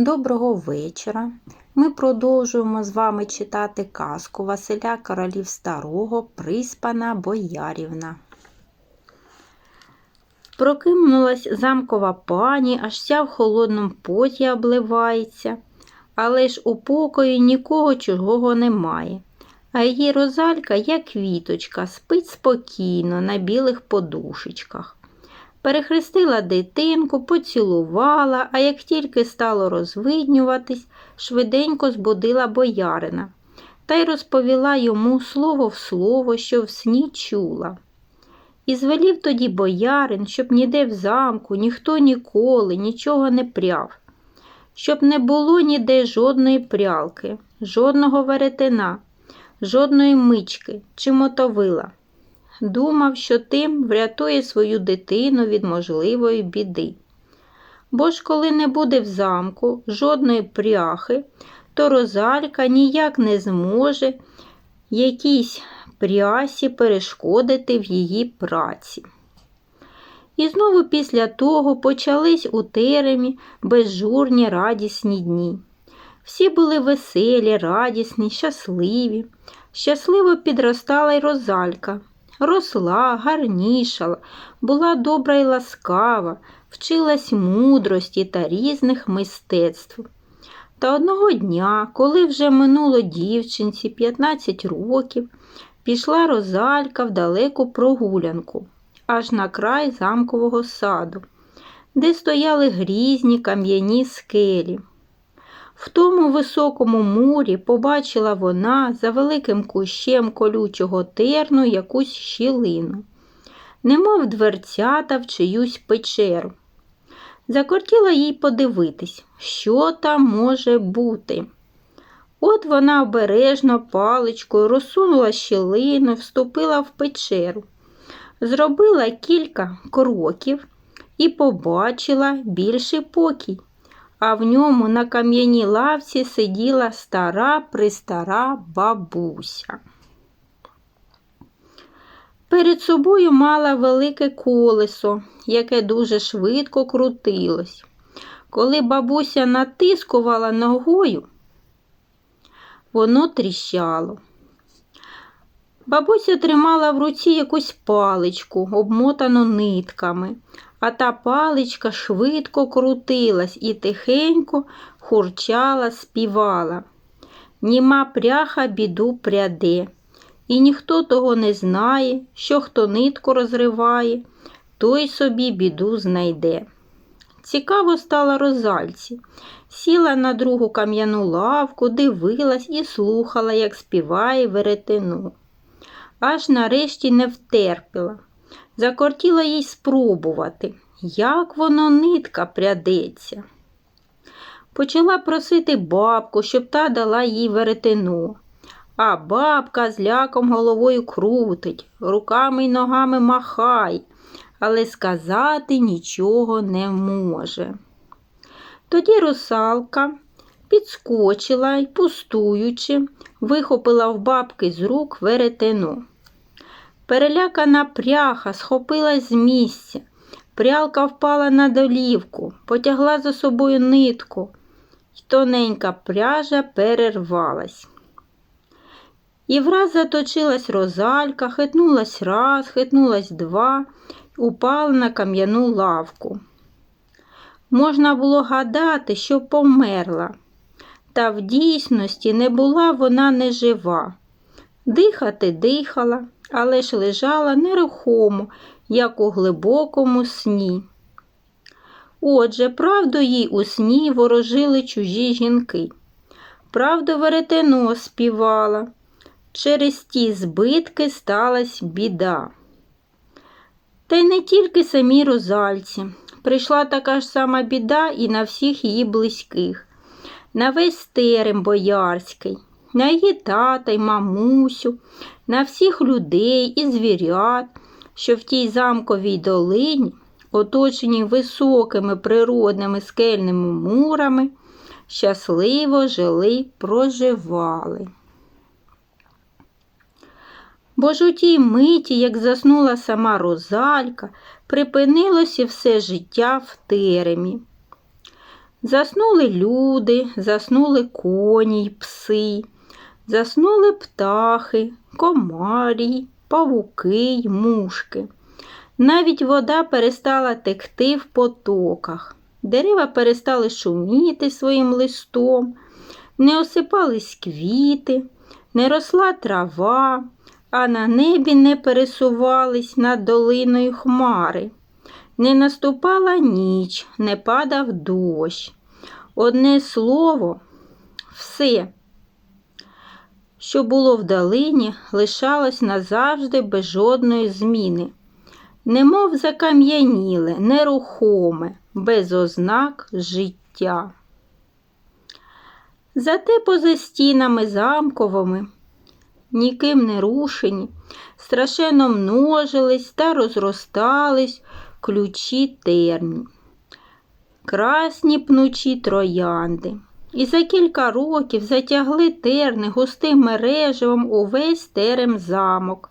Доброго вечора. Ми продовжуємо з вами читати казку Василя Королів Старого Приспана Боярівна. Прокинулась замкова пані, аж вся в холодному поті обливається, але ж у покої нікого чужого немає. А її розалька, як квіточка, спить спокійно на білих подушечках. Перехрестила дитинку, поцілувала, а як тільки стало розвиднюватись, швиденько збудила боярина та й розповіла йому слово в слово, що в сні чула. І звелів тоді боярин, щоб ніде в замку ніхто ніколи нічого не пряв, щоб не було ніде жодної прялки, жодного веретена, жодної мички чи мотовила. Думав, що тим врятує свою дитину від можливої біди. Бо ж коли не буде в замку жодної пряхи, то розалька ніяк не зможе якійсь прясі перешкодити в її праці. І знову після того почались у теремі безжурні радісні дні. Всі були веселі, радісні, щасливі. Щасливо підростала й розалька. Росла, гарнішала, була добра й ласкава, вчилась мудрості та різних мистецтв. Та одного дня, коли вже минуло дівчинці 15 років, пішла розалька в далеку прогулянку, аж на край замкового саду, де стояли грізні кам'яні скелі. В тому високому мурі побачила вона за великим кущем колючого терну якусь щілину, немов дверцята в чиюсь печеру. Закортіла їй подивитись, що там може бути. От вона обережно паличкою розсунула щілину, вступила в печеру, зробила кілька кроків і побачила більший покій а в ньому на кам'яній лавці сиділа стара пристара бабуся. Перед собою мала велике колесо, яке дуже швидко крутилось. Коли бабуся натискувала ногою, воно тріщало. Бабуся тримала в руці якусь паличку, обмотану нитками, а та паличка швидко крутилась і тихенько хурчала, співала. Німа пряха біду пряде, і ніхто того не знає, що хто нитку розриває, той собі біду знайде. Цікаво стала розальці, сіла на другу кам'яну лавку, дивилась і слухала, як співає веретено. Аж нарешті не втерпіла. Закортіла їй спробувати, як воно нитка прядеться. Почала просити бабку, щоб та дала їй веретено. А бабка з ляком головою крутить, руками й ногами махай, але сказати нічого не може. Тоді русалка підскочила й, пустуючи, вихопила в бабки з рук веретено. Перелякана пряха схопилась з місця. Прялка впала на долівку, потягла за собою нитку, й тоненька пряжа перервалась. І враз заточилась розалька, хитнулась раз, хитнулась два, упала на кам'яну лавку. Можна було гадати, що померла, та в дійсності не була вона нежива. Дихати дихала але ж лежала нерухомо, як у глибокому сні. Отже, правду їй у сні ворожили чужі жінки. Правду веретено співала. Через ті збитки сталася біда. Та й не тільки самі розальці. Прийшла така ж сама біда і на всіх її близьких, на весь терем боярський, на її тата й мамусю, на всіх людей і звірят, що в тій замковій долині, оточеній високими природними скельними мурами, щасливо жили проживали. Бо ж у тій миті, як заснула сама розалька, припинилося все життя в теремі. Заснули люди, заснули коні й пси, заснули птахи, комарі, павуки й мушки. Навіть вода перестала текти в потоках, дерева перестали шуміти своїм листом, не осипались квіти, не росла трава, а на небі не пересувались над долиною хмари. Не наступала ніч, не падав дощ. Одне слово, все, що було в долині, лишалось назавжди без жодної зміни, немов закам'яніле, нерухоме, без ознак життя. Зате поза стінами замковими, ніким не рушені, страшенно множились та розростались ключі терні, красні пнучі троянди. І за кілька років затягли терни густим мережевом увесь терем замок,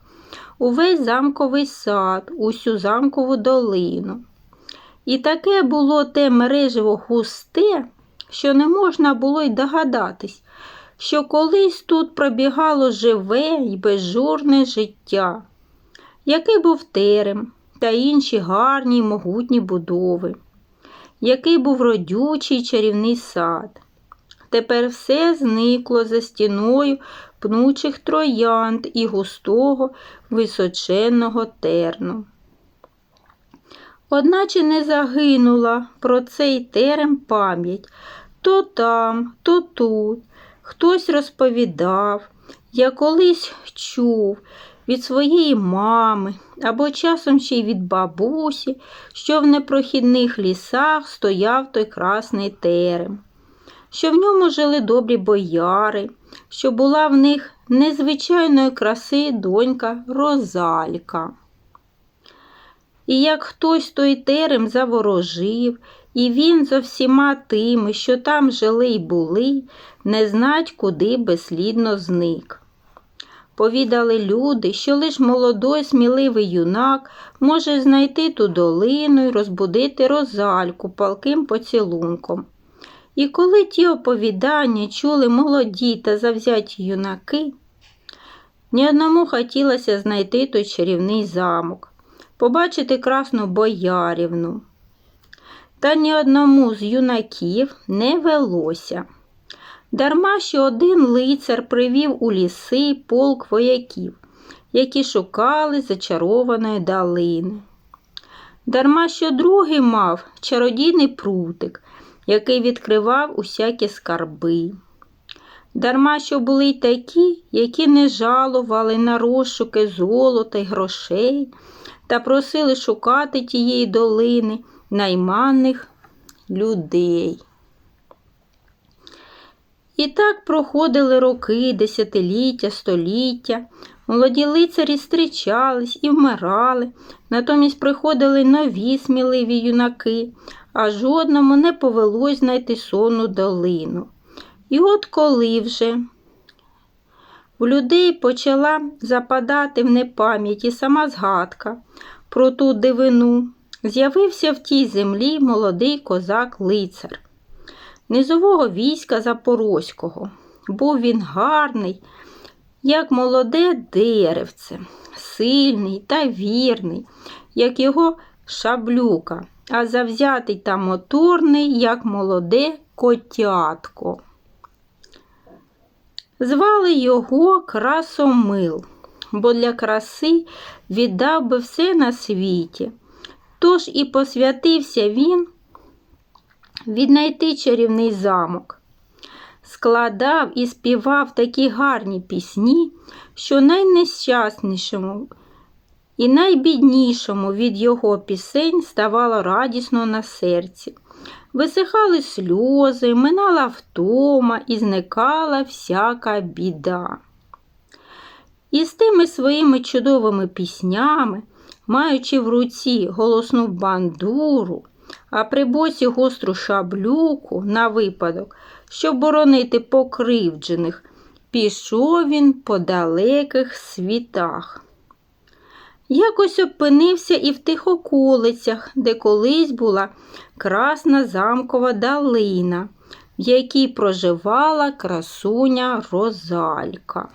увесь замковий сад, усю замкову долину. І таке було те мережево густе, що не можна було й догадатись, що колись тут пробігало живе й безжурне життя, який був терем та інші гарні й могутні будови, який був родючий чарівний сад. Тепер все зникло за стіною пнучих троянд і густого височенного терну. Одначе не загинула про цей терем пам'ять то там, то тут. Хтось розповідав, я колись чув від своєї мами або часом ще й від бабусі, що в непрохідних лісах стояв той красний терем, що в ньому жили добрі бояри, що була в них незвичайної краси донька Розалька. І як хтось той терем заворожив, і він зо всіма тими, що там жили й були, не знать, куди безслідно зник. Повідали люди, що лиш молодой сміливий юнак може знайти ту долину й розбудити розальку палким поцілунком. І коли ті оповідання чули молоді та завзяті юнаки, ні одному хотілося знайти той чарівний замок, побачити красну боярівну. Та ні одному з юнаків не велося. Дарма що один лицар привів у ліси полк вояків, які шукали зачарованої долини. Дарма що другий мав чародійний прутик, який відкривав усякі скарби. Дарма що були й такі, які не жалували на розшуки золота й грошей та просили шукати тієї долини найманих людей. І так проходили роки, десятиліття, століття. Молоді лицарі зустрічались і вмирали, натомість приходили нові сміливі юнаки, а жодному не повелось знайти сонну долину. І от коли вже в людей почала западати в непам'яті сама згадка про ту дивину, з'явився в тій землі молодий козак лицар низового війська Запорозького. Був він гарний, як молоде деревце, сильний та вірний, як його шаблюка, а завзятий та моторний, як молоде котятко. Звали його Красомил, бо для краси віддав би все на світі. Тож і посвятився він віднайти чарівний замок. Складав і співав такі гарні пісні, що найнещаснішому і найбіднішому від його пісень ставало радісно на серці. Висихали сльози, минала втома і зникала всяка біда. І з тими своїми чудовими піснями, маючи в руці голосну бандуру, а при боці гостру шаблюку на випадок, щоб боронити покривджених, пішов він по далеких світах. Якось опинився і в тих околицях, де колись була красна замкова долина, в якій проживала красуня Розалька.